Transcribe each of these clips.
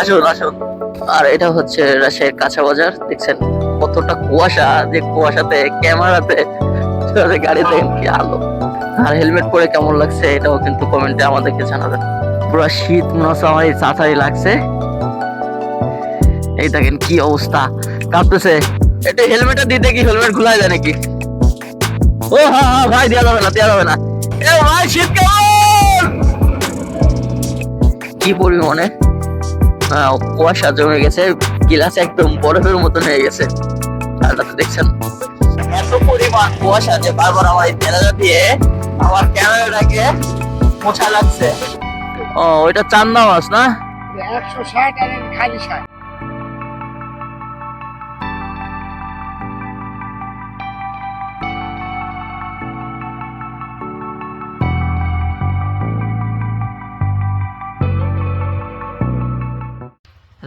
আসুন আসুন। আর এটা হচ্ছে কাঁচা বাজার। দেখছেন কতটা কুয়াশা যে কুয়াশাতে, ক্যামেরাতে গাড়ি দেখেন কি আলো। আর হেলমেট পরে কেমন লাগছে এটাও কিন্তু কমেন্টে আমাদেরকে জানাবেন। পুরো শীত মনে হচ্ছে আমার এই চাচাই লাগছে। এই দেখেন কি অবস্থা। কাঁপতেছে। এটা হেলমেটটা দিতে কি হেলমেট খোলা যায় নাকি? ও হ্যাঁ হ্যাঁ ভাই দেওয়া যাবে না দেওয়া যাবে না। এ ভাই শীত কেমন কি পরিমাণে কুয়াশা জমে গেছে, গিলাস একদম বরফের মতন হয়ে গেছে। তো দেখছেন এত পরিমাণ কুয়াশা যে বারবার আমার এই ক্যামেরা দিয়ে আমার ক্যামেরাটাকে মোছা লাগছে। ও ওইটা চান্দা মাছ না? একশো ষাট আর খালি ষাট।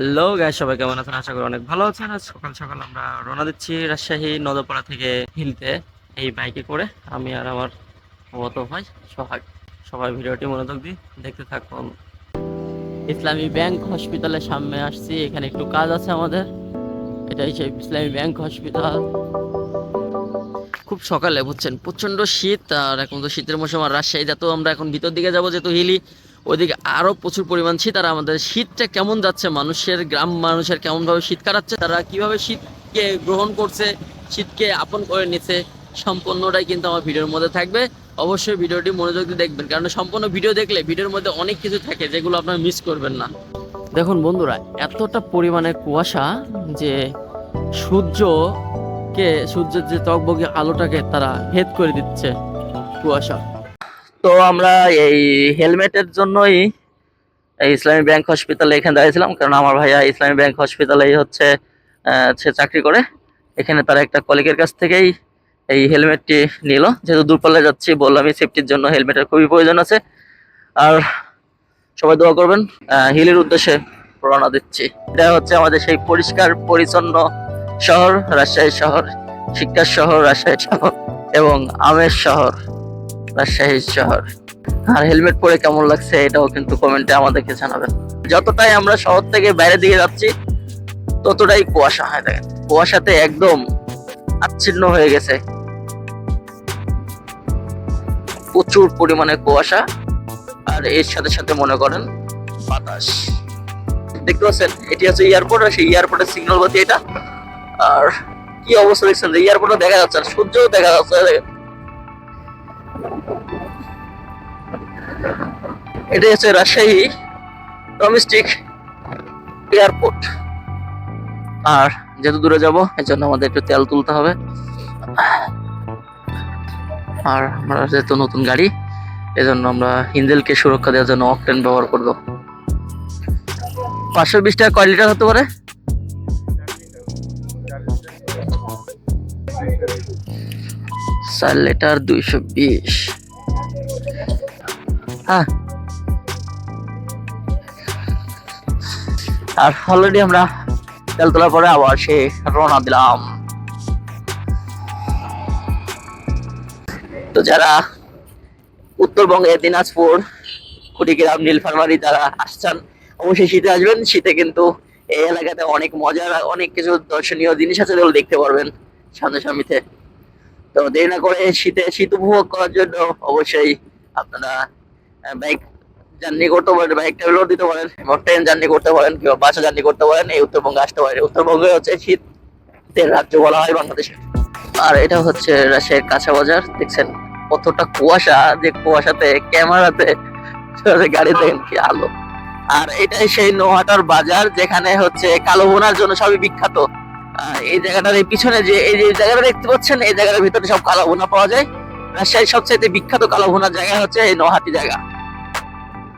হ্যালো গাইস সবাই কেমন আছেন? আশা করি অনেক ভালো আছেন। আজ সকাল সকাল আমরা রওনা দিচ্ছি রাজশাহী নদপাড়া থেকে হিলতে এই বাইকে করে। আমি আর আমার মত ভাই, সোহাগ। সবাই ভিডিওটি মনোযোগ দিই দেখতে থাকুন। ইসলামী ব্যাংক হসপিটালের সামনে আসছি। এখানে একটু কাজ আছে আমাদের। এটাই সেই ইসলামী ব্যাংক হসপিটাল খুব সকালে, বুঝছেন? প্রচণ্ড শীত, আর এখন তো শীতের মৌসুম, আর রাজশাহী যত আমরা এখন ভিতর দিকে যাব, যেহেতু হিলি ওইদিকে আরও প্রচুর পরিমাণ শীত, আর আমাদের শীতটা কেমন যাচ্ছে, মানুষের গ্রাম মানুষের কেমন ভাবে শীত কাটাচ্ছে, তারা কীভাবে শীতকে গ্রহণ করছে, শীতকে আপন করে নিচ্ছে, সম্পূর্ণটাই কিন্তু আমার ভিডিওর মধ্যে থাকবে। অবশ্যই ভিডিওটি মনোযোগ দিয়ে দেখবেন, কারণ সম্পূর্ণ ভিডিও দেখলে ভিডিওর মধ্যে অনেক কিছু থাকে যেগুলো আপনারা মিস করবেন না। দেখুন বন্ধুরা, এতটা পরিমাণে কুয়াশা যে সূর্যকে, সূর্যের যে টকবগে আলোটাকে তারা হেদ করে দিচ্ছে কুয়াশা। তো আমরা এই হেলমেটের জন্যই ইসলামী ব্যাংক হসপিটালে এখানে দাঁড়িয়েছিলাম, কারণ আমার ভাইয়া ইসলামী ব্যাংক হসপিটালেই হচ্ছে সে চাকরি করে। এখানে তার একটা কলিগের কাছ থেকেই এই হেলমেটটি নিল। যেহেতু দূরপাল্লা যাচ্ছি, বললাম এই সেফটির জন্য হেলমেটের খুবই প্রয়োজন আছে। আর সবাই দোয়া করবেন হিলের উদ্দেশ্যে রওনা দিচ্ছি। এটা হচ্ছে আমাদের সেই পরিষ্কার, পরিচ্ছন্ন শহর, রাজশাহী শহর, শিক্ষার শহর, রাজশাহী শহর এবং আমের শহর। রাজশাহী শহর। আর হেলমেট পরে কেমন লাগছে এটাও কিন্তু কমেন্টে আমাদেরকে জানাবেন। যতটাই আমরা শহর থেকে বাইরের দিকে যাচ্ছি, ততটাই কুয়াশা হয় দেখেন। কুয়াশাতে একদম আচ্ছিন্ন হয়ে গেছে। প্রচুর পরিমাণে কুয়াশা। আর এর সাথে সাথে মনে করেন বাতাস। দেখতে পাচ্ছেন, এটি হচ্ছে এয়ারপোর্ট, আর সেই এয়ারপোর্টের সিগন্যাল বাতি এটা। আর কি অবস্থা দেখছেন? এয়ারপোর্টও দেখা যাচ্ছে না, সূর্যও দেখা যাচ্ছে এটা হচ্ছে রাজশাহী ডোমেস্টিক এয়ারপোর্ট আর যেহেতু দূরে যাব এর জন্য আমাদের একটু তেল তুলতে হবে। আর আমরা যেহেতু নতুন গাড়ি, এজন্য আমরা হিন্দেলকে সুরক্ষা দেওয়ার জন্য অকটেন ব্যবহার করব। পাঁচশো বিশ টাকা কয় লিটার হতে পারে? চার লিটার দুইশো বিশ। হ্যাঁ আর অলরেডি আমরা তেল তোলার পরে আবার সে রওনা দিলাম। তো যারা উত্তরবঙ্গে দিনাজপুর কুড়িগ্রাম নীলফামারী যারা আসছেন, অবশ্যই শীতে আসবেন। শীতে কিন্তু এই এলাকাতে অনেক মজার অনেক কিছু দর্শনীয় জিনিস আছে যেগুলো দেখতে পারবেন সামনাসামনিতে। তো দেরি না করে শীতে শীত উপভোগ করার জন্য অবশ্যই আপনারা বাইক জার্নি করতে পারেন বাইক ট্রাভেলও দিতে পারেন এবং ট্রেন জার্নি করতে পারেন কিংবা বাসে জার্নি করতে পারেন, এই উত্তরবঙ্গে আসতে পারেন। উত্তরবঙ্গে হচ্ছে শীতের রাজ্য বলা হয় বাংলাদেশে। আর এটা হচ্ছে রাজশাহীর কাঁচা বাজার, দেখছেন কতটা কুয়াশা, যে কুয়াশাতে ক্যামেরাতে গাড়ি দেখেন কি আলো। আর এটাই সেই নোহাটার বাজার, যেখানে হচ্ছে কালো বোনার জন্য সবই বিখ্যাত। এই জায়গাটার এই পিছনে যে, এই যে জায়গাটা দেখতে পাচ্ছেন, এই জায়গাটার ভিতরে সব কালো বোনা পাওয়া যায়। রাজশাহীর সবচেয়ে বিখ্যাত কালো বোনার জায়গা হচ্ছে এই নোহাটি জায়গা।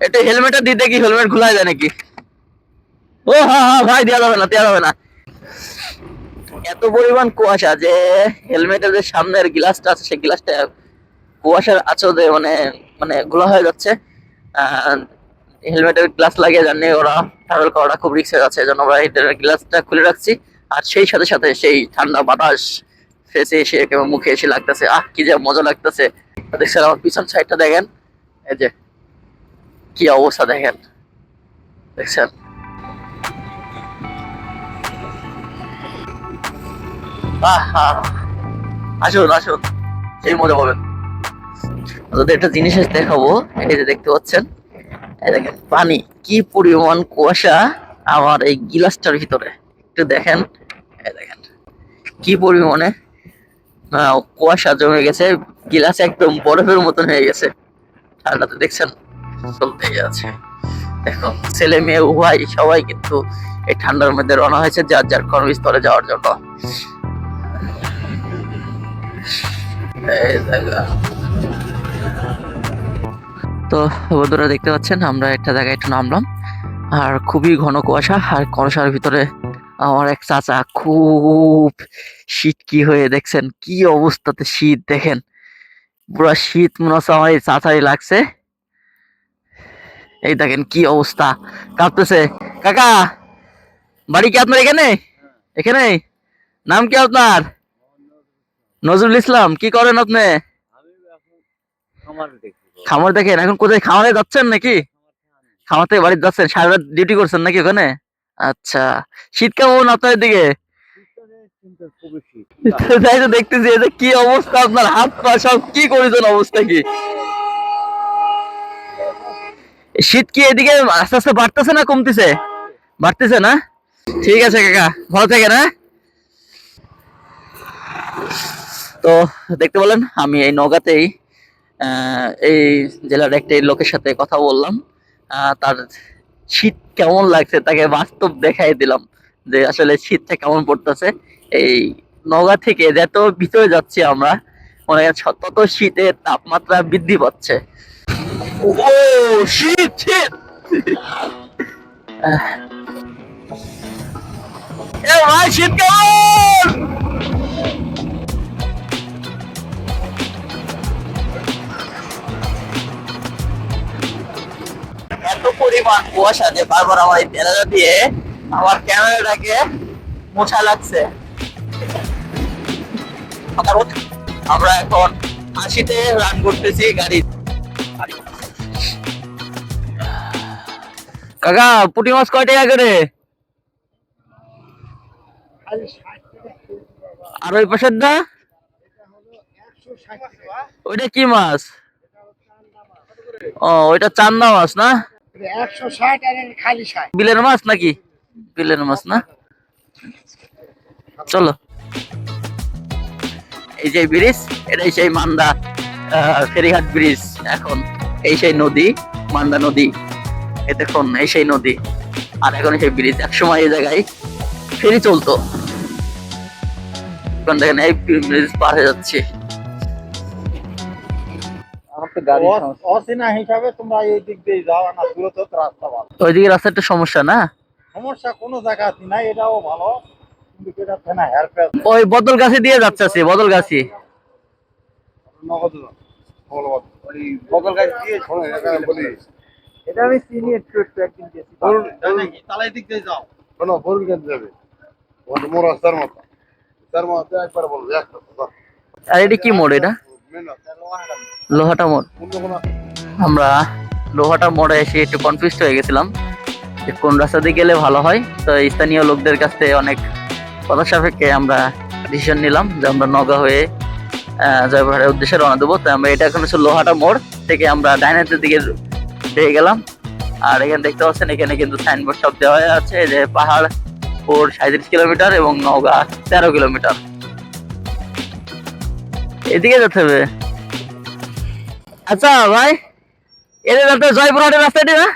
এটা হেলমেটটা দিতে কি হেলমেট খোলা যায় নাকি? ও হ্যাঁ হ্যাঁ ভাই দেওয়া যাবে না দেওয়া যাবে না। এত পরিমাণ কুয়াশা যে হেলমেটের যে সামনের গ্লাসটা আছে, সেই গ্লাসটা কুয়াশার আচরে মানে মানে গোলা হয়ে যাচ্ছে। হেলমেটের গ্লাস লাগিয়ে জানি, ওরা ট্রাভেল করাটা খুব রিক্সের আছে এই জন্য আমরা এটার গ্লাসটা খুলে রাখছি। আর সেই সাথে সাথে সেই ঠান্ডা বাতাস ফেসে এসে মুখে এসে লাগতেছে। আহ, কি যে মজা লাগতেছে। দেখছেন আমার পিছন সাইডটা দেখেন। এই যে কি অবস্থা দেখেন? দেখছেন? আসুন আসুন। সেই মজা পাবেন। একটা জিনিস দেখাবো। এই যে দেখতে পাচ্ছেন? দেখেন, পানি। কি পরিমাণ কুয়াশা আমার এই গিলাসটার ভিতরে। একটু দেখেন। দেখেন, কি পরিমাণে কুয়াশা জমে গেছে। গিলাস একদম বরফের মতন হয়ে গেছে। ঠান্ডাতে দেখছেন? চলতেই আছে। দেখো, ছেলে মেয়ে উভয় সবাই কিন্তু এই ঠান্ডার মধ্যে রওনা হয়েছে যার যার কর্মস্থলে যাওয়ার জন্য। তো বন্ধুরা দেখতে পাচ্ছেন, আমরা একটা জায়গায় একটু নামলাম। আর খুবই ঘন কুয়াশা, আর কুয়াশার ভিতরে আমার এক চাচা খুব শীত কি হয়ে দেখছেন, কি অবস্থাতে শীত দেখেন। পুরো শীত মনে হচ্ছে আমার এই চাচাই লাগছে। এই দেখেন কি অবস্থা। কাঁপতেছে কাকা বাড়ি কি আপনার এখানে? এখানে? নাম কি আপনার? নজরুল ইসলাম কি করেন আপনি? খামার দেখেন এখন কোথায় খামারে যাচ্ছেন নাকি? খামার থেকে বাড়ি যাচ্ছেন সারা রাত ডিউটি করছেন নাকি ওখানে? আচ্ছা শীত কেমন আপনার দিকে তাই তো দেখতেছি যে কি অবস্থা আপনার হাত পা সব কি করেছেন অবস্থা কি? শীত কি এদিকে আস্তে আস্তে বাড়তেছে না কমতেছে? বাড়তেছে না? ঠিক আছে কাকা, ভালো থাকে না তো দেখতে পেলেন, আমি এই নগাতেই এই জেলার একটি লোকের সাথে কথা বললাম। তার শীত কেমন লাগছে তাকে বাস্তব দেখাই দিলাম যে আসলে শীতটা কেমন পড়তেছে। এই নগা থেকে যত ভিতরে যাচ্ছি আমরা, মনে হয় তত শীতের তাপমাত্রা বৃদ্ধি পাচ্ছে। শীত শীত আহ। এ ভাই শীত কেমন এত পরিমাণ কুয়াশা যে বারবার আমার এই দিয়ে আমার ক্যামেরাটাকে মোছা লাগছে। আমরা এখন আশিতে রান করতেছি গাড়ি কাকা, পুটি মাছ কয় টাকা করে। আর ওই পাশের দা? ওইটা কি মাছ। ও, ওইটা চান্দা মাছ না? বিলের মাছ নাকি? বিলের মাছ না? চলো। এই যে ব্রিজ, এটাই সেই মান্দা ফেরিঘাট ব্রিজ, এখন। এই সেই নদী, মান্দা নদী। এ দেখুন এই সেই নদী। আর এখন সেই ব্রিজ একসময় এই জায়গায় ফেরি চলতো। এখন দেখেন এই ব্রিজ পার হয়ে যাচ্ছে। আমার তো গাড়ি অ- অচেনা হিসাবে তোমরা এই দিক দিয়ে যাও না দূরত রাস্তা ভালো। ওইদিকে রাস্তা একটা সমস্যা না? সমস্যা কোনো জায়গাতে নাই এটাও ভালো। ওই বদল গাছি দিয়ে যাচ্ছে বদল গাছি নগদ গাছ দিয়ে বলি। এটা আমি চিনি একটু একটু একদিন গেছি তাহলে এই দিক দিয়ে যাও। কোনো ভুল কেটে যাবে ওটা মোর রাস্তার মতো। তার মতো একবার বলব একটা আর এটা কি মোড় এটা? লোহাটা মোড়। আমরা লোহাটা মোড়ে এসে একটু কনফিউজ হয়ে গেছিলাম যে কোন রাস্তা দিয়ে গেলে ভালো হয়। তো স্থানীয় লোকদের কাছ থেকে অনেক কথা সাপেক্ষে আমরা ডিসিশন নিলাম যে আমরা নগা হয়ে আহ, জয়পুরহাটের উদ্দেশ্যে রওনা দেবো। তো আমরা এটা এখন হচ্ছে লোহাটা মোড় থেকে আমরা ডাইনাতের দিকে পেয়ে গেলাম। আর এখানে দেখতে পাচ্ছেন, এখানে কিন্তু সাইনবোর্ড সব দেওয়া আছে, যে পাহাড় ওর সাঁত্রিশ কিলোমিটার এবং নওগাঁ তেরো কিলোমিটার। এদিকে যেতে হবে। আচ্ছা ভাই এটা যাতে জয়পুরহাটের রাস্তাটি, না?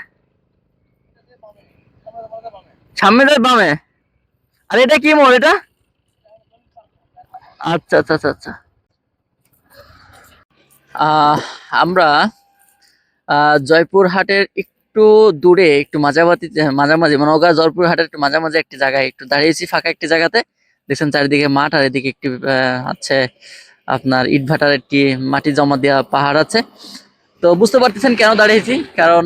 সামনে যায় বামে। আর এটা কি মোড়, এটা? আচ্ছা আচ্ছা আচ্ছা আচ্ছা। আমরা জয়পুরহাটের একটু দূরে, একটু মাঝামাঝি মাঝামাঝি মানে ওগা জয়পুরহাটের একটু মাঝামাঝি একটি জায়গায়, একটু দাঁড়িয়েছি ফাঁকা একটি জায়গাতে। দেখছেন চারিদিকে মাঠ আর এদিকে একটি আছে আপনার ইটভাটার একটি মাটি জমা দেওয়া পাহাড় আছে। তো বুঝতে পারতেছেন কেন দাঁড়িয়েছি? কারণ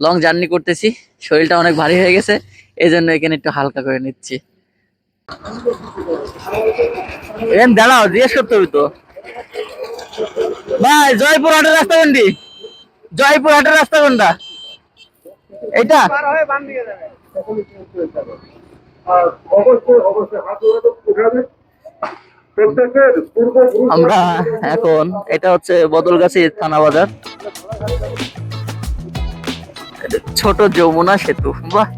লং জার্নি করতেছি, শরীরটা অনেক ভারী হয়ে গেছে এই জন্য এখানে একটু হালকা করে নিচ্ছি। দাঁড়াও, জিজ্ঞেস করতে হবে তো। ভাই জয়পুর হাটের রাস্তা কোনটি জয়পুর হাটের রাস্তা কোনটা? পূর্বপুরুষ আমরা এখন, এটা হচ্ছে বদলগাছি থানা বাজার। ছোট যমুনা সেতু, বাহ।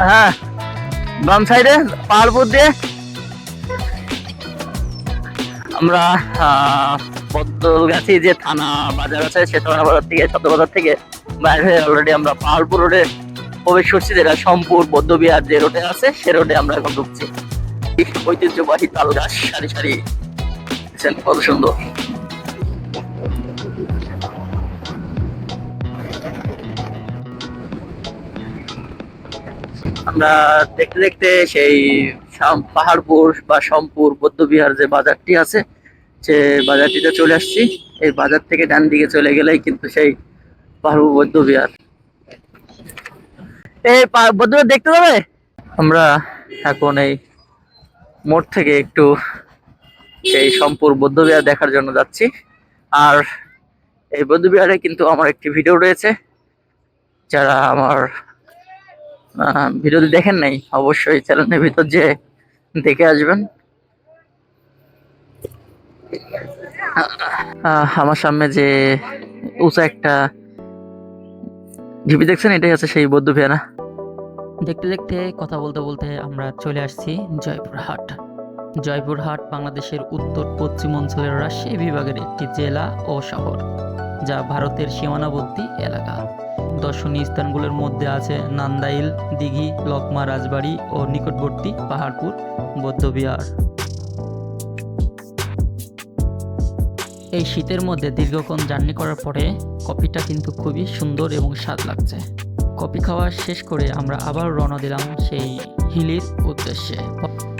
হ্যাঁ বাম সাইডে পাহাড়পুর দিয়ে। আমরা বদলগাছি যে থানা বাজার আছে, সে থানা বাজার থেকে, সদর বাজার থেকে বাইরে হয়ে অলরেডি আমরা পাহাড়পুর রোডে প্রবেশ করছি, যেটা সম্পুর, বৌদ্ধবিহার যে রোডে আছে, সে রোডে আমরা এখন ঢুকছি। ঐতিহ্যবাহী তাল গাছ, সারি সারি। কত সুন্দর। আমরা দেখতে দেখতে সেই পাহাড়পুর বা সম্পুর, বৌদ্ধবিহার যে বাজারটি আছে সে বাজারটিতে চলে আসছি। এই বাজার থেকে ডান দিকে চলে গেলেই কিন্তু সেই পাহাড়পুর বৌদ্ধবিহার এই পা- বৌদ্ধবিহার দেখতে যাবে আমরা এখন এই মোড় থেকে একটু সেই সম্পুর বৌদ্ধবিহার দেখার জন্য যাচ্ছি। আর এই বৌদ্ধবিহারে কিন্তু আমার একটি ভিডিও রয়েছে। যারা আমার ভিডিও দেখেন নাই, অবশ্যই চ্যানেলের ভিতর যে দেখে আসবেন। আমার সামনে যে উঁচা একটা ঢিপি দেখছেন, এটাই আছে সেই বৌদ্ধ বিহারা দেখতে দেখতে, কথা বলতে বলতে আমরা চলে আসছি জয়পুরহাট। জয়পুরহাট বাংলাদেশের উত্তর পশ্চিম অঞ্চলের রাজশাহী বিভাগের একটি জেলা ও শহর, যা ভারতের সীমানাবর্তী এলাকা। দর্শনীয় স্থানগুলোর মধ্যে আছে নান্দাইল, দিঘি, লকমা, রাজবাড়ি ও নিকটবর্তী পাহাড়পুর বৌদ্ধবিহার এই শীতের মধ্যে দীর্ঘক্ষণ জার্নি করার পরে কফিটা কিন্তু খুবই সুন্দর এবং স্বাদ লাগছে। কফি খাওয়া শেষ করে আমরা আবার রওনা দিলাম সেই হিলির উদ্দেশ্যে।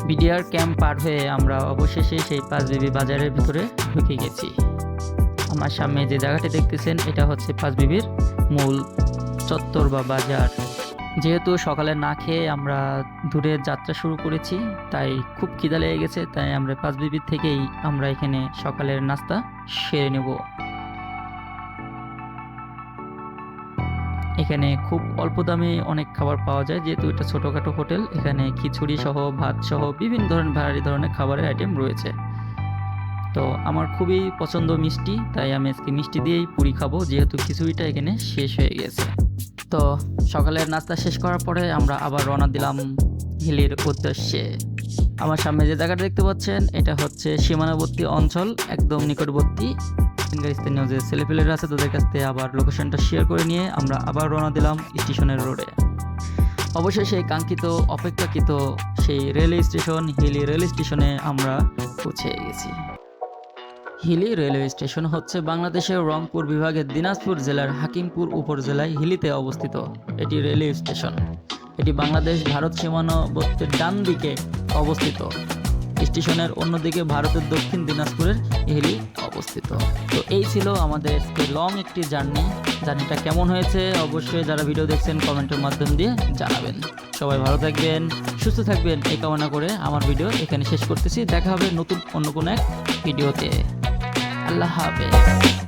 বিডিআর ক্যাম্প পার হয়ে আমরা অবশেষে সেই পাঁচবিবি বাজারের ভিতরে ঢুকে গেছি। আমার সামনে যে জায়গাটি দেখতেছেন, এটা হচ্ছে পাঁচবিবির মূল চত্বর বা বাজার। যেহেতু সকালে না খেয়ে আমরা দূরের যাত্রা শুরু করেছি, তাই খুব খিদা লেগে গেছে, তাই আমরা পাঁচ পাঁচবিবির থেকেই আমরা এখানে সকালের নাস্তা সেরে নেব। এখানে খুব অল্প দামে অনেক খাবার পাওয়া যায়, যেহেতু এটা ছোটোখাটো হোটেল, এখানে খিচুড়ি সহ, ভাত সহ বিভিন্ন ধরনের, ভারী ধরনের খাবারের আইটেম রয়েছে। তো আমার খুবই পছন্দ মিষ্টি, তাই আমি আজকে মিষ্টি দিয়েই পুরি খাব, যেহেতু খিচুড়িটা এখানে শেষ হয়ে গেছে। তো সকালের নাস্তা শেষ করার পরে আমরা আবার রওনা দিলাম হিলির উদ্দেশ্যে। আমার সামনে যে জায়গাটা দেখতে পাচ্ছেন, এটা হচ্ছে সীমানাবর্তী অঞ্চল, একদম নিকটবর্তী। স্থানীয় যে ছেলেপেলেরা আছে, তাদের কাছ থেকে আবার লোকেশনটা শেয়ার করে নিয়ে আমরা আবার রওনা দিলাম স্টেশনের রোডে অবশ্যই সেই কাঙ্ক্ষিত, অপেক্ষাকৃত সেই রেল স্টেশন হিলি রেল স্টেশনে আমরা পৌঁছে গেছি। হিলি রেলওয়ে স্টেশন হচ্ছে বাংলাদেশের রংপুর বিভাগের দিনাজপুর জেলার হাকিমপুর উপজেলায় হিলিতে অবস্থিত। এটি রেলওয়ে স্টেশন। এটি বাংলাদেশ ভারত সীমানাবর্তীর ডান দিকে অবস্থিত। স্টেশনের অন্যদিকে ভারতের দক্ষিণ দিনাজপুরের হিলি অবস্থিত। তো এই ছিল আমাদের লং একটি জার্নি জার্নিটা কেমন হয়েছে? অবশ্যই যারা ভিডিও দেখছেন কমেন্টের মাধ্যম দিয়ে জানাবেন। সবাই ভালো থাকবেন, সুস্থ থাকবেন, এই কামনা করে আমার ভিডিও এখানে শেষ করতেছি। দেখা হবে নতুন, অন্য কোনো এক ভিডিওতে আল্লাহ হাফেজ।